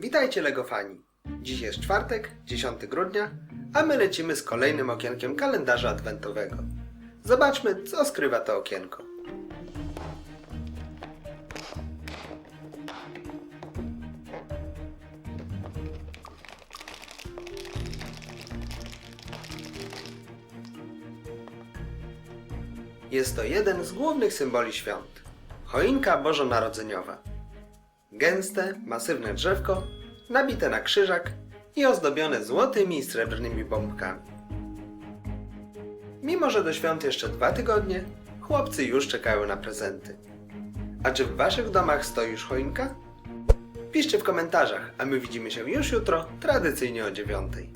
Witajcie Lego fani. Dziś jest czwartek, 10 grudnia, a my lecimy z kolejnym okienkiem kalendarza adwentowego. Zobaczmy, co skrywa to okienko. Jest to jeden z głównych symboli świąt. Choinka bożonarodzeniowa. Gęste, masywne drzewko, nabite na krzyżak i ozdobione złotymi i srebrnymi bombkami. Mimo, że do świąt jeszcze dwa tygodnie, chłopcy już czekają na prezenty. A czy w waszych domach stoi już choinka? Piszcie w komentarzach, a my widzimy się już jutro, tradycyjnie o dziewiątej.